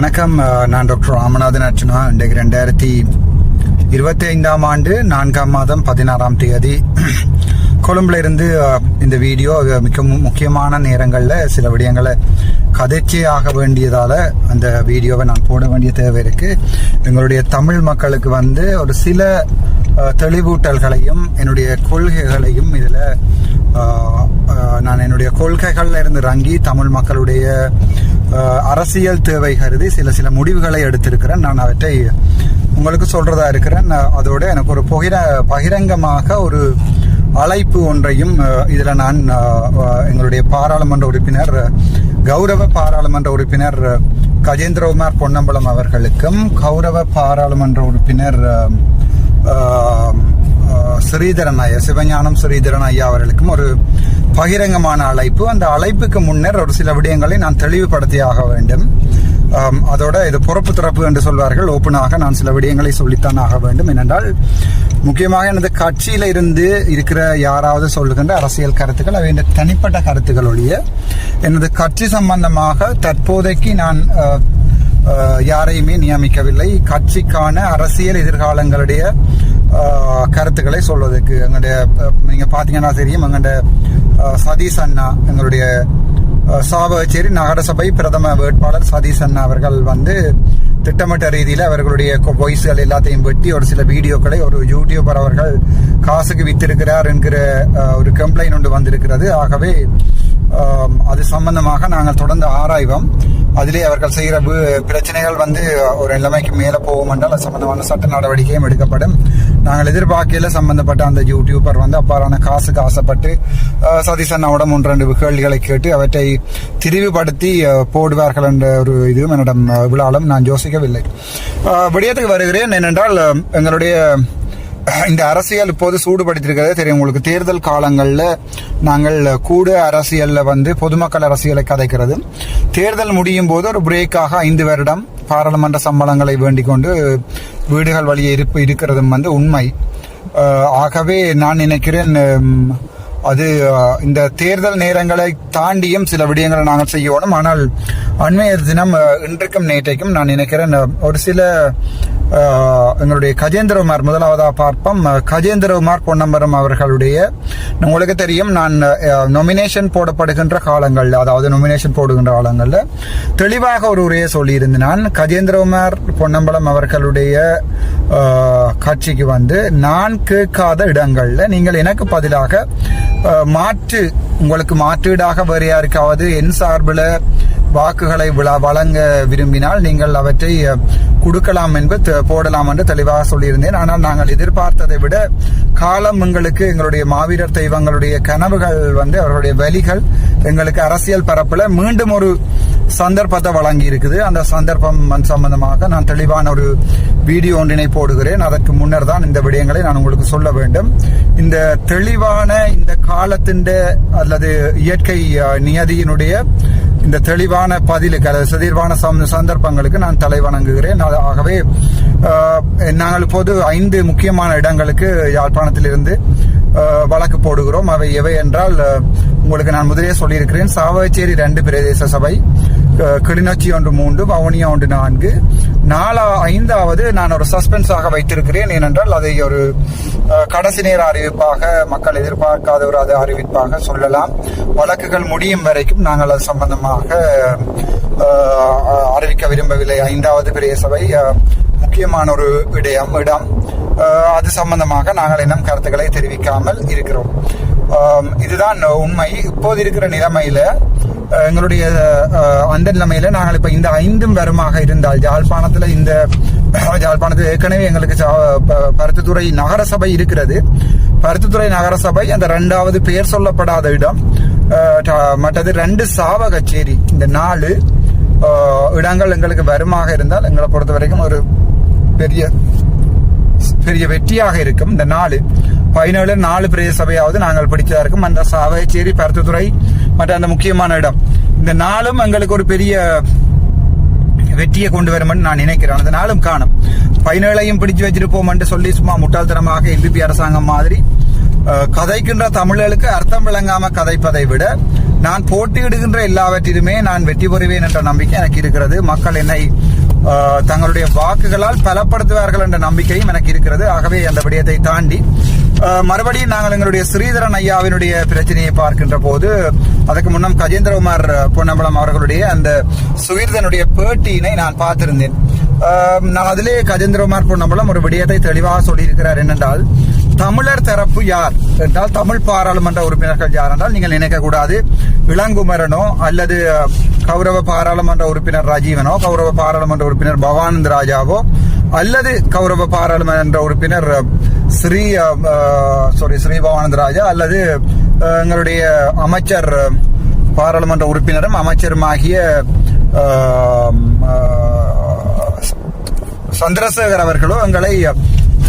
வணக்கம். நான் டாக்டர் ராமநாதன் அர்ச்சனா இன்றைக்கு ரெண்டாயிரத்தி இருபத்தி ஐந்தாம் ஆண்டு நான்காம் மாதம் பதினாறாம் தேதி. கொழும்புல இருந்து இந்த வீடியோ மிக முக்கியமான நேரங்களில் சில விடயங்களை கதைச்சே ஆக வேண்டியதால அந்த வீடியோவை நான் போட வேண்டிய தேவை இருக்கு. எங்களுடைய தமிழ் மக்களுக்கு வந்து ஒரு சில தெளிவூட்டல்களையும் என்னுடைய கொள்கைகளையும் இதில் நான் என்னுடைய கொள்கைகளில் இருந்து இறங்கி தமிழ் மக்களுடைய அரசியல் தேவை கருதி சில சில முடிவுகளை எடுத்திருக்கிறேன். நான் அவற்றை உங்களுக்கு சொல்றதா இருக்கிறேன். நான் அதோட எனக்கு ஒரு பகிர பகிரங்கமாக ஒரு அழைப்பு ஒன்றையும் இதில் நான் எங்களுடைய பாராளுமன்ற உறுப்பினர் கௌரவ பாராளுமன்ற உறுப்பினர் கஜேந்திரகுமார் பொன்னம்பலம் அவர்களுக்கும் கௌரவ பாராளுமன்ற உறுப்பினர் ஸ்ரீதரன் ஐயா சிவஞானம் ஸ்ரீதரன் ஐயா அவர்களுக்கும் ஒரு பகிரங்கமான அழைப்பு. அந்த அழைப்புக்கு முன்னர் ஒரு சில விடயங்களை நான் தெளிவுபடுத்தியாக வேண்டும். அதோட இது பொறுப்பு திறப்பு என்று சொல்வார்கள். ஓப்பனாக நான் சில விடயங்களை சொல்லித்தான் ஆக வேண்டும். ஏனென்றால் முக்கியமாக எனது கட்சியில இருந்து இருக்கிற யாராவது சொல்லுகின்ற அரசியல் கருத்துக்கள் அவை இந்த தனிப்பட்ட கருத்துக்களுடைய எனது கட்சி சம்பந்தமாக தற்போதைக்கு நான் யாரையுமே நியமிக்கவில்லை. கட்சிக்கான அரசியல் எதிர்காலங்களுடைய கருத்துக்களை சொல்வதற்கு எங்களுடைய நீங்கள் பார்த்தீங்கன்னா தெரியும் எங்களுடைய சதீஷ் அண்ணா எங்களுடைய சாவகச்சேரி நகரசபை பிரதம வேட்பாளர் சதீஷ் அண்ணா அவர்கள் வந்து திட்டமிட்ட ரீதியில் அவர்களுடைய வாய்ஸ்கள் எல்லாத்தையும் வெட்டி ஒரு சில வீடியோக்களை ஒரு யூடியூபர் அவர்கள் காசுக்கு வித்திருக்கிறார் என்கிற ஒரு கம்ப்ளைண்ட் ஒன்று வந்திருக்கிறது. ஆகவே அது சம்பந்தமாக நாங்கள் தொடர்ந்து ஆராய்வோம். அதிலே அவர்கள் செய்கிற பிரச்சனைகள் வந்து ஒரு நிலைமைக்கு மேலே போகும் என்றால் அது சம்பந்தமான சட்ட நடவடிக்கையும் எடுக்கப்படும். நாங்கள் எதிர்பார்க்கையில் சம்பந்தப்பட்ட அந்த யூடியூபர் வந்து அப்பாறான காசுக்கு ஆசைப்பட்டு சதீஷ் அண்ணாவோட மூன்று ரெண்டு கேள்விகளை கேட்டு அவற்றை திரிவுபடுத்தி போடுவார்கள் என்ற ஒரு இதுவும் என்னிடம் விழாலும் நான் யோசிக்கவில்லை. விடயத்துக்கு வருகிறேன் ஏனென்றால் எங்களுடைய இந்த அரசியல் இப்போது சூடுபடுத்திருக்கிறதே தெரியும். உங்களுக்கு தேர்தல் காலங்களில் நாங்கள் கூட அரசியலில் வந்து பொதுமக்கள் அரசியலை கதைக்கிறது. தேர்தல் முடியும் போது ஒரு பிரேக்காக ஐந்து வருடம் பாராளுமன்ற சம்பளங்களை வேண்டிக் கொண்டு வீடுகள் வழியே இருப்பு இருக்கிறதும் வந்து உண்மை. ஆகவே நான் நினைக்கிறேன் அது இந்த தேர்தல் நேரங்களை தாண்டியும் சில விடயங்களை நாங்கள் செய்யணும். ஆனால் அண்மைய தினம் இன்றைக்கும் நேற்றைக்கும் நான் நினைக்கிறேன் ஒரு சில எங்களுடைய கஜேந்திரகுமார் முதலாவதாக பார்ப்போம். கஜேந்திரகுமார் பொன்னம்பரம் அவர்களுடைய உங்களுக்கு தெரியும் நான் நொமினேஷன் போடப்படுகின்ற காலங்களில் அதாவது நொமினேஷன் போடுகின்ற காலங்களில் தெளிவாக ஒரு உரையை சொல்லியிருந்தேன். நான் கஜேந்திரகுமார் பொன்னம்பலம் அவர்களுடைய காட்சிக்கு கட்சிக்கு வந்து நான் கேட்காத இடங்களில் நீங்கள் எனக்கு பதிலாக மாற்று உங்களுக்கு மாற்றீடாக வேறு யாருக்காவது என் சார்பில் வாக்குகளை விழா- வழங்க விரும்பினால் நீங்கள் அவற்றை கொடுக்கலாம் என்பது போடலாம் என்று தெளிவாக சொல்லியிருந்தேன். ஆனால் நாங்கள் எதிர்பார்த்ததை விட காலம் எங்களுக்கு எங்களுடைய மாவீரர் தெய்வங்களுடைய கனவுகள் வந்து அவர்களுடைய வழிகள் எங்களுக்கு அரசியல் பரப்பில் மீண்டும் ஒரு சந்தர்ப்பத்தை வழங்கி இருக்குது அந்த சந்தர்ப்பம் சம்பந்தமாக நான் தெளிவான ஒரு வீடியோ ஒன்றினை போடுகிறேன். அதற்கு முன்னர் தான் இந்த விடயங்களை நான் உங்களுக்கு சொல்ல வேண்டும். இந்த தெளிவான இந்த காலத்தின் அல்லது இயற்கை நியதியினுடைய இந்த தெளிவான பதிலுக்கு அல்லது செதிர்வான சந்தர்ப்பங்களுக்கு நான் தலை வணங்குகிறேன். ஆகவே நாங்கள் இப்போது ஐந்து முக்கியமான இடங்களுக்கு யாழ்ப்பாணத்திலிருந்து வழக்கு போடுகிறோம். அவை எவை என்றால் உங்களுக்கு நான் முதலே சொல்லியிருக்கிறேன். சாவகச்சேரி ரெண்டு பிரதேச சபை கிளிநொச்சி ஒன்று மூன்று வவுனியா ஒன்று நான்கு. நாலா ஐந்தாவது நான் ஒரு சஸ்பென்ஸாக வைத்திருக்கிறேன் ஏனென்றால் அதை ஒரு கடைசி நேர அறிவிப்பாக மக்கள் எதிர்பார்க்காத ஒரு அது அறிவிப்பாக சொல்லலாம். வழக்குகள் முடியும் வரைக்கும் நாங்கள் அது சம்பந்தமாக அறிவிக்க விரும்பவில்லை. ஐந்தாவது பெரிய சபை முக்கியமான ஒரு இடம். இடம் அது சம்பந்தமாக நாங்கள் இன்னும் கருத்துக்களை தெரிவிக்காமல் இருக்கிறோம். இதுதான் உண்மை. இப்போது இருக்கிற நிலைமையில எங்களுடைய அந்த நிலைமையில நாங்கள் இப்ப இந்த ஐந்தும் வருமாக இருந்தால் யாழ்ப்பாணத்துல இந்த யாழ்ப்பாணத்தில் ஏற்கனவே எங்களுக்கு சா- ப- பருத்தித்துறை நகரசபை இருக்கிறது. பருத்தித்துறை நகரசபை அந்த ரெண்டாவது பெயர் சொல்லப்படாத இடம். மற்றது ரெண்டு சாவகச்சேரி இந்த நாலு இடங்கள் எங்களுக்கு வருமாக இருந்தால் எங்களை பொறுத்த வரைக்கும் ஒரு பெரிய பெரிய வெற்றியாக இருக்கும். இந்த நாலு பதினேழு நாலு பிரதேச சபையாவது நாங்கள் பிடிச்சதா இருக்கும். அந்த சாவகச்சேரி பருத்தித்துறை மற்ற அந்த முக்கியமான இடம். இந்த நாளும் எங்களுக்கு ஒரு பெரிய வெற்றியை கொண்டு வரும்னு நான் நினைக்கிறேன். அந்த நாளும் காணும். பைனலையும் பிடிச்சு வச்சிருப்போம் சொல்லி சும்மா முட்டாள்தனமாக எம்பிபி அரசாங்கம் மாதிரி கதைக்கின்ற தமிழர்களுக்கு அர்த்தம் விளங்காம கதைப்பதை விட நான் போட்டியிடுகின்ற எல்லாவற்றிலுமே நான் வெற்றி பெறுவேன் என்ற நம்பிக்கை எனக்கு இருக்கிறது. மக்கள் என்னை தங்களுடைய வாக்குகளால் பலப்படுத்துவார்கள் என்ற நம்பிக்கையும் எனக்கு இருக்கிறது. ஆகவே அந்த விடயத்தை தாண்டி மறுபடியும் நாங்கள் எங்களுடைய ஸ்ரீதரன் ஐயாவினுடைய பிரச்சனையை பார்க்கின்ற போது அதுக்கு முன்னம் கஜேந்திரகுமார் பொன்னம்பலம் அவர்களுடைய அந்த சுகீர்தனுடைய பேட்டியினை நான் பார்த்திருந்தேன். நான் அதிலே கஜேந்திரகுமார் பொன்னம்பலம் ஒரு விடயத்தை தெளிவாக சொல்லியிருக்கிறார் என்னென்றால் தமிழர் தரப்பு யார் என்றால் தமிழ் பாராளுமன்ற உறுப்பினர்கள் யார் என்றால் நீங்கள் நினைக்கக்கூடாது. இளங்குமரனோ அல்லது கௌரவ பாராளுமன்ற உறுப்பினர் ராஜீவனோ கௌரவ பாராளுமன்ற உறுப்பினர் பவானந்த் ராஜாவோ அல்லது கௌரவ பாராளுமன்ற உறுப்பினர் ஸ்ரீ சாரி ஸ்ரீ பவானந்த் ராஜா அல்லது எங்களுடைய அமைச்சர் பாராளுமன்ற உறுப்பினரும் அமைச்சருமாகிய சந்திரசேகர் அவர்களோ எங்களை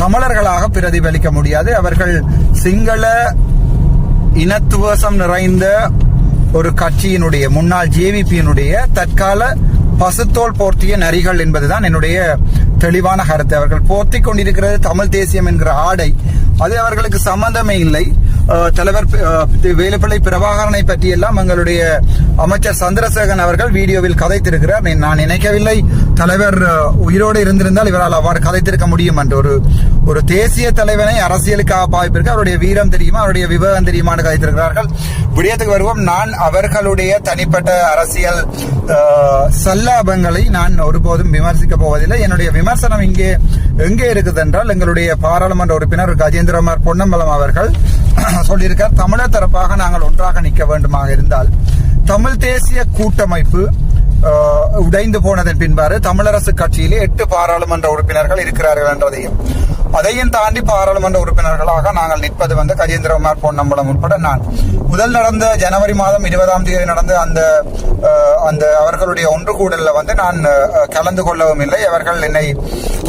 தமிழர்களாக பிரதிபலிக்க முடியாது. அவர்கள் சிங்கள இனத்துவசம் நிறைந்த ஒரு கட்சியினுடைய முன்னாள் ஜேவிபியினுடைய தற்கால பசுத்தோல் போர்த்திய நரிகள் என்பதுதான் என்னுடைய தெளிவான கருத்து. அவர்கள் போர்த்தி கொண்டிருக்கிறது தமிழ் தேசியம் என்கிற ஆடை. அது அவர்களுக்கு சம்பந்தமே இல்லை. தலைவர் வேலுப்பிள்ளை பிரபாகரனை பற்றியெல்லாம் எங்களுடைய அமைச்சர் சந்திரசேகரன் அவர்கள் வீடியோவில் கதைத்திருக்கிறார். நான் நினைக்கவில்லை தலைவர் உயிரோடு இருந்திருந்தால் இவரால் அவ்வாறு கதைத்திருக்க முடியும் என்று ஒரு ஒரு தேசிய தலைவனை அரசியலுக்காக பாய்ப்பிற்கு அவருடைய வீரம் தெரியுமா? அவருடைய விவகம் தெரியுமான்னு கதைத்திருக்கிறார்கள். விடயத்துக்கு வருவோம். நான் அவர்களுடைய தனிப்பட்ட அரசியல் சல்லாபங்களை நான் ஒருபோதும் விமர்சிக்க போவதில்லை. என்னுடைய விமர்சனம் இங்கே எங்கே இருக்குது என்றால் எங்களுடைய பாராளுமன்ற உறுப்பினர் கஜேந்திரமார் பொன்னம்பலம் அவர்கள் சொல்லியிருக்கார். தமிழர் தரப்பாக நாங்கள் ஒன்றாக நிற்க வேண்டுமாக இருந்தால் தமிழ் தேசிய கூட்டமைப்பு உடைந்து போனதன் பின்பாறு தமிழரசு கட்சியிலே எட்டு பாராளுமன்ற உறுப்பினர்கள் இருக்கிறார்கள் என்றதையும் அதையும் தாண்டி பாராளுமன்ற உறுப்பினர்களாக நாங்கள் நிற்பது வந்து கஜேந்திரகுமார் பொன்னம்பலம் உட்பட நான். முதல் நடந்த ஜனவரி மாதம் இருபதாம் தேதி நடந்த அந்த அந்த அவர்களுடைய ஒன்று கூடலில் வந்து நான் கலந்து கொள்ளவும் இல்லை. அவர்கள் என்னை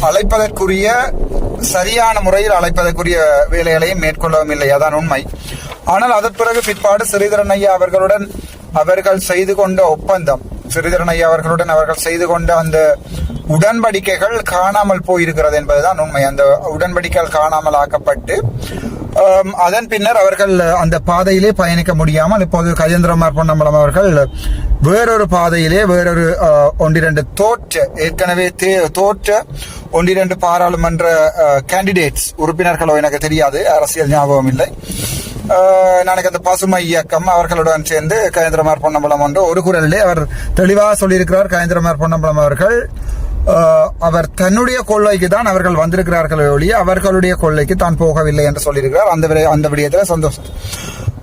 அழைப்பதற்குரிய சரியான முறையில் அழைப்பதற்குரிய வேலைகளையும் மேற்கொள்ளவும் இல்லை. அதான் உண்மை. ஆனால் அதன் பிறகு பிற்பாடு சிறிதரன் ஐயா அவர்களுடன் அவர்கள் செய்து கொண்ட ஒப்பந்தம் ஸ்ரீதரன் ஐயா அவர்களுடன் அவர்கள் செய்து கொண்ட அந்த உடன்படிக்கைகள் காணாமல் போயிருக்கிறது என்பதுதான் உண்மை. அந்த உடன்படிக்கைகள் காணாமல் ஆக்கப்பட்டு அதன் பின்னர் அவர்கள் அந்த பாதையிலே பயணிக்க முடியாமல் இப்போது கஜேந்திரமார் பொன்னம்பலம் அவர்கள் வேறொரு பாதையிலே வேறொரு ஒன்றிரண்டு தோற்ற ஏற்கனவே தே- தோற்ற ஒன்றிரண்டு பாராளுமன்ற கேண்டிடேட்ஸ் உறுப்பினர்களோ எனக்கு தெரியாது அரசியல் ஞாபகம் இல்லை அஹ், அந்த பசுமை இயக்கம் அவர்களுடன் சேர்ந்து கயந்திரமார் பொன்னம்பலம் ஒன்று. ஒரு குரலிலே அவர் தெளிவாக சொல்லியிருக்கிறார் கயந்திரமார் பொன்னம்பலம் அவர்கள். அவர் தன்னுடைய கொள்ளைக்கு தான் அவர்கள் வந்திருக்கிறார்கள் ஒழிய அவர்களுடைய கொள்ளைக்கு தான் போகவில்லை என்று சொல்லியிருக்கிறார். அந்த விட- அந்த விடயத்தில் சந்தோஷம்.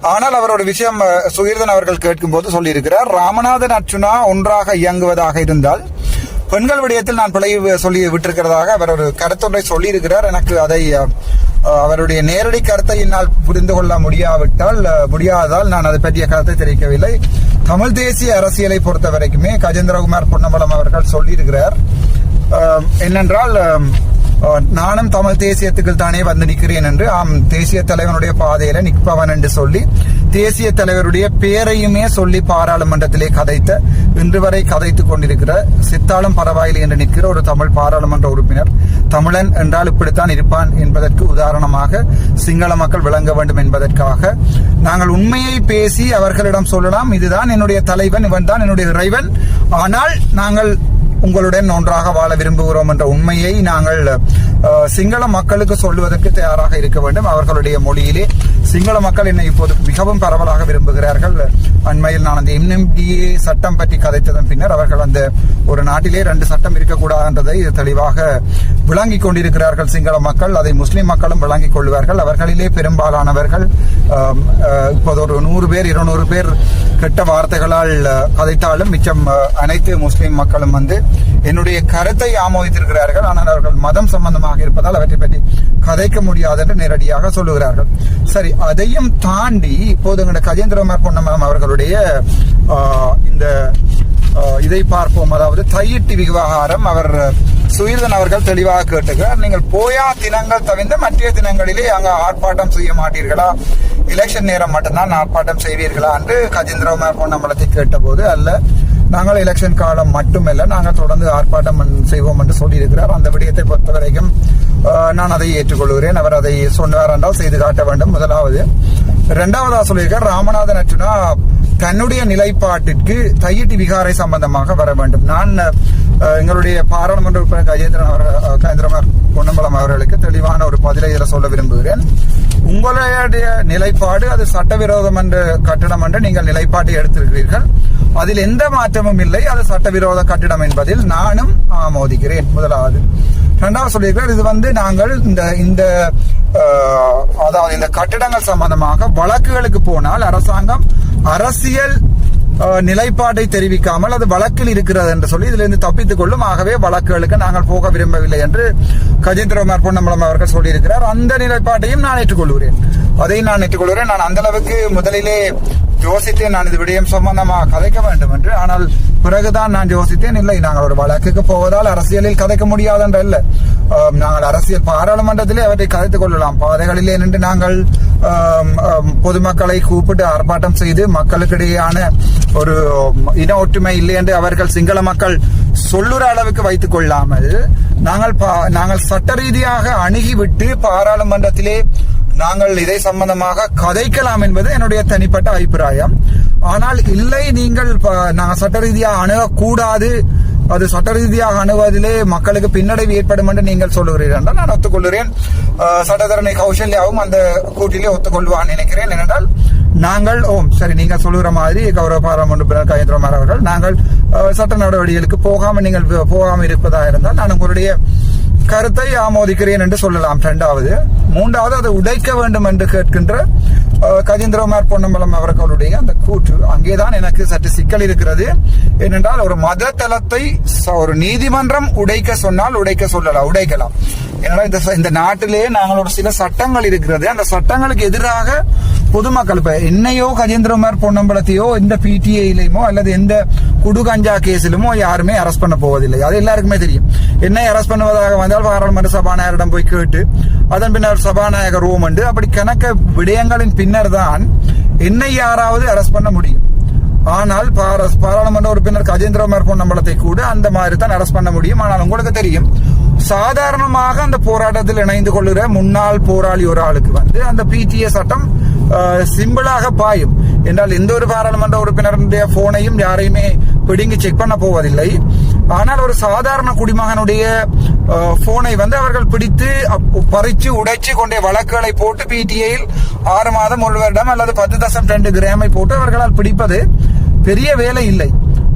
ஆனால் அவரோட விஷயம் சுகீர்தன் அவர்கள் கேட்கும்போது சொல்லியிருக்கிறார் ராமநாதன் அர்ச்சுனா ஒன்றாக இயங்குவதாக இருந்தால் பெண்கள் விடயத்தில் நான் பிழை சொல்லி விட்டிருக்கிறதாக அவர் ஒரு கருத்தொன்றை சொல்லியிருக்கிறார். எனக்கு அதை அவருடைய நேரடி கருத்தை என்னால் புரிந்து கொள்ள முடியாவிட்டால் முடியாததால் நான் அதை பற்றிய கருத்தை தெரிவிக்கவில்லை. தமிழ் தேசிய அரசியலை பொறுத்த வரைக்குமே கஜேந்திரகுமார் பொன்னம்பலம் அவர்கள் சொல்லியிருக்கிறார். என்னென்றால் நானும் தமிழ் தேசியத்துக்கு தானே வந்து நிற்கிறேன் என்று ஆம் தேசிய தலைவனுடைய பாதையில நிற்பவன் என்று சொல்லி தேசிய தலைவருடைய பெயரையுமே சொல்லி பாராளுமன்றத்திலே கதைத்த இன்று வரை கதைத்துக் கொண்டிருக்கிற சித்தாலும் பரவாயில்லை என்று நிற்கிற ஒரு தமிழ் பாராளுமன்ற உறுப்பினர் தமிழன் என்றால் இப்படித்தான் இருப்பான் என்பதற்கு உதாரணமாக சிங்கள மக்கள் விளங்க வேண்டும் என்பதற்காக நாங்கள் உண்மையை பேசி அவர்களிடம் சொல்லலாம். இதுதான் என்னுடைய தலைவன் இவன் தான் என்னுடைய இறைவன். ஆனால் நாங்கள் உங்களுடன் ஒன்றாக வாழ விரும்புகிறோம் என்ற உண்மையை நாங்கள் சிங்கள மக்களுக்கு சொல்லுவதற்கு தயாராக இருக்க வேண்டும். அவர்களுடைய மொழியிலே சிங்கள மக்கள் என்னை இப்போது மிகவும் பரவலாக விரும்புகிறார்கள். அண்மையில் நான் அந்த எம்எம்டிஏ சட்டம் பற்றி கதைத்ததன் பின்னர் அவர்கள் அந்த ஒரு நாட்டிலே ரெண்டு சட்டம் இருக்கக்கூடாது என்றதை தெளிவாக விளங்கிக் கொண்டிருக்கிறார்கள். சிங்கள மக்கள் அதை முஸ்லிம் மக்களும் விளங்கிக் கொள்வார்கள். அவர்களிலே பெரும்பாலானவர்கள் இப்போது ஒரு நூறு பேர் இருநூறு பேர் கெட்ட வார்த்தைகளால் கதைத்தாலும் மிச்சம் அனைத்து முஸ்லிம் மக்களும் வந்து என்னுடைய கருத்தை ஆமோதித்திருக்கிறார்கள். ஆனால் அவர்கள் மதம் சம்பந்தமாக இருப்பதால் அவற்றை பற்றி கதைக்க முடியாது என்று நேரடியாக சொல்லுகிறார்கள். சரி அதையும் தாண்டி இப்போது எங்களுடைய கஜேந்திரமார் பொன்னமரம் அவர்களுடைய இந்த இதை பார்ப்போம். அதாவது தையிட்டு விவகாரம் அவர் சுயர்தன் அவர்கள் தெளிவாக கேட்டுக்கிறார் நீங்கள் போயா தினங்கள் தவிர்ந்த மற்ற தினங்களிலே அங்கே ஆர்ப்பாட்டம் செய்ய மாட்டீர்களா? எலெக்ஷன் நேரம் மட்டும்தான் ஆர்ப்பாட்டம் செய்வீர்களா? என்று கஜேந்திரகுமார் பொன்னம்பலத்தை கேட்டபோது அல்ல. நாங்கள் எலெக்ஷன் காலம் மட்டுமல்ல நாங்கள் தொடர்ந்து ஆர்ப்பாட்டம் செய்வோம் என்று சொல்லியிருக்கிறார். அந்த விடயத்தை பொறுத்த வரைக்கும் நான் அதை ஏற்றுக்கொள்கிறேன். அவர் அதை சொன்னார் என்றால் செய்து காட்ட வேண்டும். முதலாவது. இரண்டாவதாக சொல்லியிருக்கார் ராமநாதன் அர்ச்சுனா தன்னுடைய நிலைப்பாட்டிற்கு தையிட்டி விகாரை சம்பந்தமாக வர வேண்டும். நான் எங்களுடைய பாராளுமன்ற உறுப்பினர் கஜேந்திரன் அவர் கஜேந்திரன் பொன்னம்பலம் அவர்களுக்கு தெளிவான ஒரு பதிலை இதில் சொல்ல விரும்புகிறேன். உங்களுடைய நிலைப்பாடு அது சட்டவிரோதம் என்ற கட்டணம் என்று நீங்கள் நிலைப்பாட்டை எடுத்திருக்கிறீர்கள். அதில் எந்த மாற்றமும் இல்லை. அது சட்டவிரோத கட்டிடம் என்பதில் நானும் ஆமோதிக்கிறேன். முதலாவது. இரண்டாவது சொல்லியிருக்கிறார் இது வந்து நாங்கள் இந்த இந்த அதாவது இந்த கட்டிடங்கள் சம்பந்தமாக வழக்குகளுக்கு போனால் அரசாங்கம் அரசியல் நிலைப்பாட்டை தெரிவிக்காமல் அது வழக்கில் இருக்கிறது என்று சொல்லி இதிலிருந்து தப்பித்துக் கொள்ளும். ஆகவே வழக்குகளுக்கு நாங்கள் போக விரும்பவில்லை என்று கஜேந்திரகுமார் பொன்னம்பலம் அவர்கள் சொல்லியிருக்கிறார். அந்த நிலைப்பாட்டையும் நான் ஏற்றுக்கொள்கிறேன். அதையும் நான் ஏற்றுக்கொள்கிறேன். நான் அந்த அளவுக்கு முதலிலே யோசித்தேன். நான் இது விடயம் சம்பந்தமாக கதைக்க வேண்டும் என்று. ஆனால் பிறகுதான் நான் யோசித்தேன் இல்லை நாங்கள் ஒரு வழக்குக்கு போவதால் அரசியலில் கதைக்க முடியாது என்று இல்லை. நாங்கள் அரசியல் பாராளுமன்றத்திலே அவற்றை கதைத்துக் கொள்ளலாம். பாதைகளிலே நின்று நாங்கள் பொதுமக்களை கூப்பிட்டு ஆர்ப்பாட்டம் செய்து மக்களுக்கிடையேயான ஒரு இன ஒற்றுமை இல்லை என்று அவர்கள் சிங்கள மக்கள் சொல்லுற அளவுக்கு வைத்துக் கொள்ளாமல் நாங்கள் பா- நாங்கள் சட்ட ரீதியாக அணுகிவிட்டு பாராளுமன்றத்திலே நாங்கள் இதை சம்பந்தமாக கதைக்கலாம் என்பது என்னுடைய தனிப்பட்ட அபிப்பிராயம். ஆனால் இல்லை நீங்கள் நான் நாங்கள் சட்ட ரீதியாக அணுகக்கூடாது. அது சட்ட ரீதியாக அணுவதிலே மக்களுக்கு பின்னடைவு ஏற்படும் என்று நீங்கள் சொல்லுகிறீர்கள் என்றால் நான் ஒத்துக்கொள்கிறேன். சட்டத்தரணி கௌசல்யாவும் அந்த கூட்டிலே ஒத்துக்கொள்வான் நினைக்கிறேன். ஏனென்றால் நாங்கள் ஓம் சரி நீங்க சொல்லுகிற மாதிரி கௌரவ பாராளுமன்ற உறுப்பினர் கஜேந்திரமார் அவர்கள் நாங்கள் சட்ட நடவடிக்கைகளுக்கு போகாமல் நீங்கள் போகாமல் இருப்பதாக இருந்தால் நான் உங்களுடைய கருத்தை ஆமோதிக்கிறேன் என்று சொல்லலாம். இரண்டாவது மூன்றாவது அதை உடைக்க வேண்டும் என்று கேட்கின்ற கஜேந்திரகுமார் பொன்னம்பலம் அவர்களுடைய அந்த கூற்று. அங்கேதான் எனக்கு சற்று சிக்கல் இருக்கிறது. ஏனென்றால் ஒரு மத தளத்தை ச- ஒரு நீதிமன்றம் உடைக்க சொன்னால் உடைக்க சொல்லலாம் உடைக்கலாம். ஏன்னா இந்த ச- இந்த நாங்கள் ஒரு சில சட்டங்கள் இருக்கிறது. அந்த சட்டங்களுக்கு எதிராக பொதுமக்கள் இப்ப என்னையோ கஜேந்திரகுமார் பொன்னம்பலத்தையோ எந்த பிடிஐலையுமோ அல்லது எந்த குடு கஞ்சா கேஸிலுமோ யாருமே அரெஸ்ட் பண்ண போவதில்லை. அது எல்லாருக்குமே தெரியும். என்னை அரெஸ்ட் பண்ணுவதாக வந்தால் பாராளுமன்ற சபாநாயகரிடம் போய் கேட்டு அதன் பின்னர் சபாநாயகர் ரூம் உண்டு அப்படி கணக்க விடயங்களின் பின்னர் தான் என்னை யாராவது அரெஸ்ட் பண்ண முடியும். ஆனால் பாராளுமன்ற உறுப்பினர் கஜேந்திரகுமார் பொன்னம்பலத்தை கூட அந்த மாதிரி தான் அரெஸ்ட் பண்ண முடியும். ஆனால் உங்களுக்கு தெரியும் சாதாரணமாக அந்த போராட்டத்தில் இணைந்து கொள்கிற முன்னாள் போராளி ஒரு ஆளுக்கு வந்து அந்த பிடிஏ சட்டம் Uh, சிம்பிளாக பாயும். என்றால் எந்த ஒரு பாராளுமன்ற உறுப்பினருடைய போனையும் யாரையுமே பிடுங்கி செக் பண்ண போவதில்லை. ஆனால் ஒரு சாதாரண குடிமகனுடைய uh, போனை வந்து அவர்கள் பிடித்து அப்- பறிச்சு உடைச்சு கொண்டே வழக்குகளை போட்டு பிடிஐயில் ஆறு மாதம் ஒரு வருடம் அல்லது பத்து தசம் ரெண்டு கிராமை போட்டு அவர்களால் பிடிப்பது பெரிய வேலை இல்லை.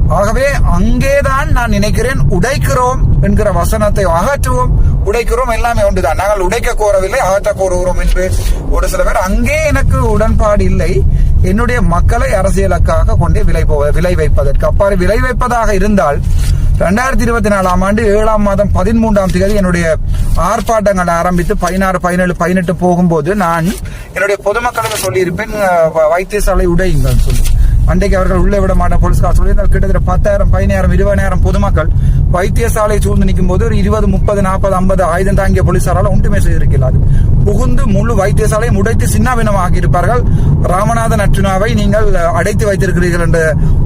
ஆகவே அங்கேதான் நான் நினைக்கிறேன் உடைக்கிறோம் என்கிற வசனத்தை அகற்றுவோம். உடைக்கிறோம் எல்லாமே ஒன்றுதான் நாங்கள் உடைக்க கோரவில்லை அகற்ற கோருகிறோம் என்று ஒரு சில பேர் அங்கே எனக்கு உடன்பாடு இல்லை. என்னுடைய மக்களை அரசியலுக்காக கொண்டே விலை போவ விலை வைப்பதற்கு. அப்பாறு விலை வைப்பதாக இருந்தால் ரெண்டாயிரத்தி இருபத்தி நாலாம் ஆண்டு ஏழாம் மாதம் பதிமூன்றாம் தேதி என்னுடைய ஆர்ப்பாட்டங்கள் ஆரம்பித்து பதினாறு பதினேழு பதினெட்டு போகும்போது நான் என்னுடைய பொதுமக்களுக்கு சொல்லியிருப்பேன் வ- வைத்தியசாலை உடையுங்கள் சொல்லி. அன்றைக்கு அவர்கள் உள்ளே விட மாட்ட போலீஸ்கார் சொல்லியிருந்தால் கிட்டத்தட்ட பத்தாயிரம் பதினாயிரம் இருபதாயிரம் பொதுமக்கள் வைத்தியசாலை சூழ்ந்து நிற்கும் போது ஒரு இருபது முப்பது நாற்பது ஐம்பது ஆயுதம் தாங்கிய போலீசாரால் ஒன்றுமே செய்திருக்கிறார் புகுந்து முழு வைத்தியசாலையை உடைத்து சின்னாபின்னமாக்கி இருப்பார்கள். ராமநாதன் அர்ச்சுனாவை நீங்கள் அடைத்து வைத்திருக்கிறீர்கள் என்ற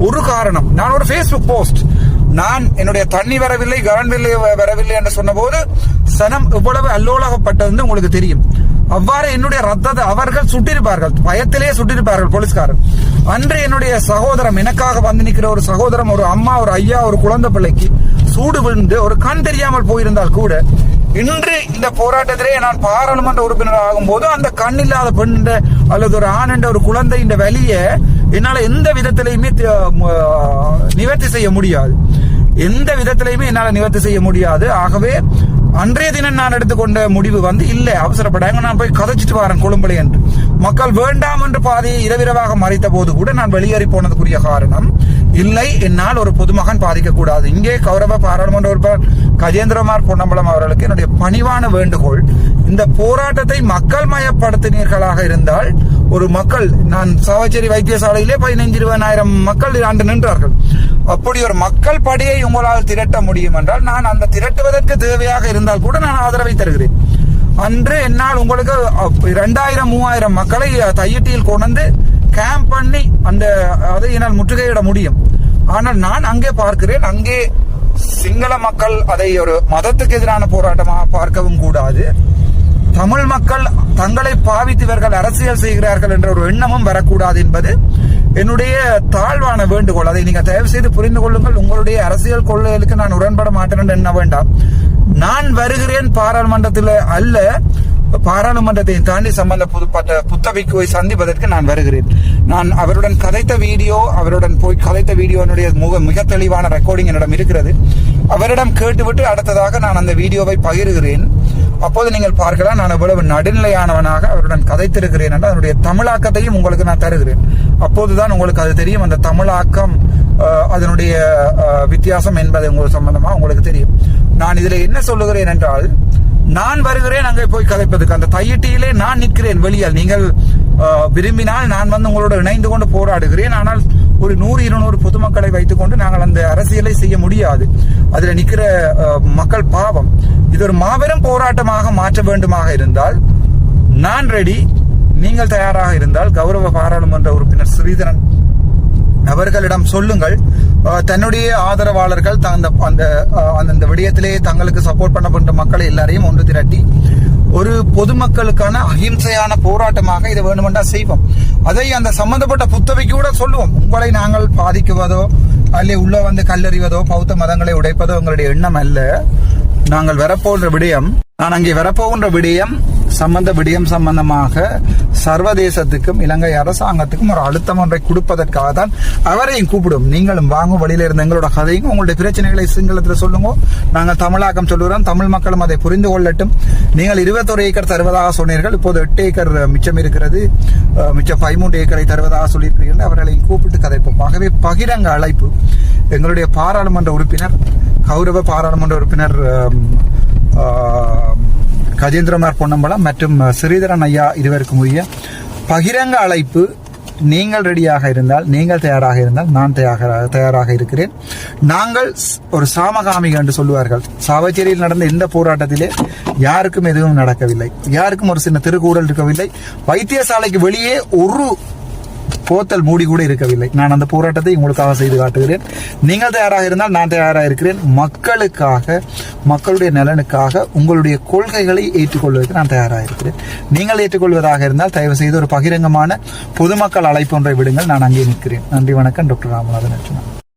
ஒரு காரணம். நான் ஒரு ஃபேஸ்புக் போஸ்ட் நான் என்னுடைய தண்ணி வரவில்லை கரண்ட் வரவில்லை என்று சொன்னபோது சனம் இவ்வளவு அல்லோலகப்பட்டது உங்களுக்கு தெரியும். அவ்வாறு என்னுடைய ரத்தத்தை அவர்கள் சுட்டிருப்பார்கள். பயத்திலே சுட்டிருப்பார்கள் போலீஸ்காரர். அன்று என்னுடைய சகோதரம் எனக்காக வந்து நிற்கிற ஒரு சகோதரம் ஒரு அம்மா ஒரு ஐயா ஒரு குழந்தை பிள்ளைக்கு சூடு விழுந்து ஒரு கண் தெரியாமல் போயிருந்தால் கூட இன்று இந்த போராட்டத்திலே நான் பாராளுமன்ற உறுப்பினர் ஆகும்போது அந்த கண் இல்லாத பெண் அல்லது ஒரு ஆண் என்ற ஒரு குழந்தை இந்த வலியை என்னால எந்த விதத்திலையுமே நிவர்த்தி செய்ய முடியாது. எந்த விதத்திலையுமே என்னால நிவர்த்தி செய்ய முடியாது. ஆகவே அன்றைய தினம் நான் எடுத்துக்கொண்ட முடிவு வந்து இல்லை அவசரப்படாங்க நான் போய் கதைச்சிட்டு வரேன் கொழும்பலை என்று. மக்கள் வேண்டாம் என்று பாதையை இரவிரவாக மறைத்த போது கூட நான் வெளியேறி போனதுக்குரிய காரணம் இல்லை என்னால் ஒரு பொதுமகன் பாதிக்க கூடாது இங்கே கௌரவ பாராளுமன்ற உறுப்பினர் கஜேந்திரமார் பொன்னம்பலம் அவர்களுக்கு என்னுடைய பணிவான வேண்டுகோள் இந்த போராட்டத்தை மக்கள் மயப்படுத்தினீர்களாக இருந்தால் ஒரு மக்கள் நான் சாவச்சேரி வைத்தியசாலையிலே பதினைஞ்சு இருபதாயிரம் மக்கள் ஆண்டு நின்றார்கள். அப்படி ஒரு மக்கள் படையை உங்களால் திரட்ட முடியும் என்றால் நான் அந்த திரட்டுவதற்கு தேவையாக இருந்தால் கூட நான் ஆதரவை தருகிறேன். அன்று என்னால் உங்களுக்கு இரண்டாயிரம் மூவாயிரம் மக்களை தையட்டியில் கொண்டு கேம்ப் பண்ணி அந்த அதை என்னால் முற்றுகையிட முடியும். ஆனால் நான் அங்கே பார்க்கிறேன் அங்கே சிங்கள மக்கள் அதை ஒரு மதத்துக்கு எதிரான போராட்டமாக பார்க்கவும் கூடாது. தமிழ் மக்கள் தங்களை பாவித்து இவர்கள் அரசியல் செய்கிறார்கள் என்ற ஒரு எண்ணமும் வரக்கூடாது என்பது என்னுடைய தாழ்வான வேண்டுகோள். அதை நீங்க தயவு செய்து புரிந்து கொள்ளுங்கள். உங்களுடைய அரசியல் கொள்கைகளுக்கு நான் உடன்பட மாட்டேன் என்று எண்ண வேண்டாம். நான் வருகிறேன் பாராளுமன்றத்தில் அல்ல பாராளுமன்றத்தை தாண்டி சம்பந்தப்பட்ட புத்தகைக்கு சந்திப்பதற்கு நான் வருகிறேன். நான் அவருடன் கதைத்த வீடியோ அவருடன் போய் கதைத்த வீடியோனுடைய முக மிக தெளிவான ரெக்கார்டிங் என்னிடம் இருக்கிறது. அவரிடம் கேட்டுவிட்டு அடுத்ததாக நான் அந்த வீடியோவை பகிர்கிறேன். அப்போது நீங்கள் பார்க்கலாம் நான் எவ்வளவு நடுநிலையானவனாக அவருடன் கதைத்திருக்கிறேன் என்று அதனுடைய தமிழாக்கத்தையும் உங்களுக்கு நான் தருகிறேன். அப்போதுதான் உங்களுக்கு அது தெரியும். அந்த தமிழாக்கம் அதனுடைய வித்தியாசம் என்பது உங்களுக்கு சம்பந்தமாக உங்களுக்கு தெரியும். நான் இதில் என்ன சொல்லுகிறேன் என்றால் நான் வருகிறேன் அங்கே போய் கதைப்பதுக்கு அந்த தையிட்டியிலே நான் நிற்கிறேன் வெளியால். நீங்கள் விரும்பினால் நான் வந்து உங்களோட இணைந்து கொண்டு போராடுகிறேன். ஆனால் ஒரு நூறு இருநூறு பொதுமக்களை வைத்துக்கொண்டு நாங்கள் அந்த அரசியலை செய்ய முடியாது. அதில் நிற்கிற மக்கள் பாவம். இது ஒரு மாபெரும் போராட்டமாக மாற்ற வேண்டுமாக இருந்தால் நான் ரெடி நீங்கள் தயாராக இருந்தால் கௌரவ பாராளுமன்ற உறுப்பினர் ஸ்ரீதரன் அவர்களிடம் சொல்லுங்கள் தன்னுடைய ஆதரவாளர்கள் அந்த அந்த அந்த விடயத்திலே தங்களுக்கு சப்போர்ட் பண்ணப்பட்ட மக்களை எல்லாரையும் ஒன்று திரட்டி ஒரு பொதுமக்களுக்கான அகிம்சையான போராட்டமாக இதை வேணுமென்றா செய்வோம் அதை அந்த சம்பந்தப்பட்ட புத்தவைக்கு கூட சொல்லுவோம் உங்களை நாங்கள் பாதிக்குவதோ அல்ல உள்ள வந்து கல்லறிவதோ பௌத்த மதங்களை உடைப்பதோ உங்களுடைய எண்ணம் அல்ல நாங்கள் வரப்போகின்ற விடயம் நான் அங்கே வரப்போகின்ற விடயம் சம்பந்த விடயம் சம்பந்தமாக சர்வதேசத்துக்கும் இலங்கை அரசாங்கத்துக்கும் ஒரு அழுத்தம் ஒன்றை கொடுப்பதற்காக தான் அவரையும் கூப்பிடும். நீங்களும் வாங்கும் வழியில இருந்த எங்களோட கதையும் உங்களுடைய பிரச்சனைகளை சிங்களத்தில் சொல்லுங்க. நாங்கள் தமிழாக்கம் சொல்லுகிறோம் தமிழ் மக்களும் அதை புரிந்து கொள்ளட்டும். நீங்கள் இருபத்தொரு ஏக்கர் தருவதாக சொன்னீர்கள் இப்போது எட்டு ஏக்கர் மிச்சம் இருக்கிறது. மிச்சம் பதிமூன்று ஏக்கரை தருவதாக சொல்லியிருக்கிறீர்கள். அவர்களையும் கூப்பிட்டு கதைப்போம். ஆகவே பகிரங்க அழைப்பு. எங்களுடைய பாராளுமன்ற உறுப்பினர் கௌரவ பாராளுமன்ற உறுப்பினர் கஜேந்திரமார் பொன்னம்பலம் மற்றும் ஸ்ரீதரன் ஐயா இருவருக்கும் உரிய பகிரங்க அழைப்பு. நீங்கள் ரெடியாக இருந்தால் நீங்கள் தயாராக இருந்தால் நான் தயாராக தயாராக இருக்கிறேன். நாங்கள் ஒரு சாமகாமி என்று சொல்லுவார்கள். சாவச்சேரியில் நடந்த இந்த போராட்டத்திலே யாருக்கும் எதுவும் நடக்கவில்லை. யாருக்கும் ஒரு சின்ன திருக்கூடல் இருக்கவில்லை. வைத்தியசாலைக்கு வெளியே ஒரு போத்தல் மூடி கூட இருக்கவில்லை. நான் அந்த போராட்டத்தை உங்களுக்காக செய்து காட்டுகிறேன். நீங்கள் தயாராக இருந்தால் நான் தயாராக இருக்கிறேன். மக்களுக்காக மக்களுடைய நலனுக்காக உங்களுடைய கொள்கைகளை ஏற்றுக்கொள்வதற்கு நான் தயாராக இருக்கிறேன். நீங்கள் ஏற்றுக்கொள்வதாக இருந்தால் தயவு செய்து ஒரு பகிரங்கமான பொதுமக்கள் அழைப்பு ஒன்றை விடுங்கள். நான் அங்கே நிற்கிறேன். நன்றி வணக்கம். டாக்டர் ராமநாதன் அர்ஜுனா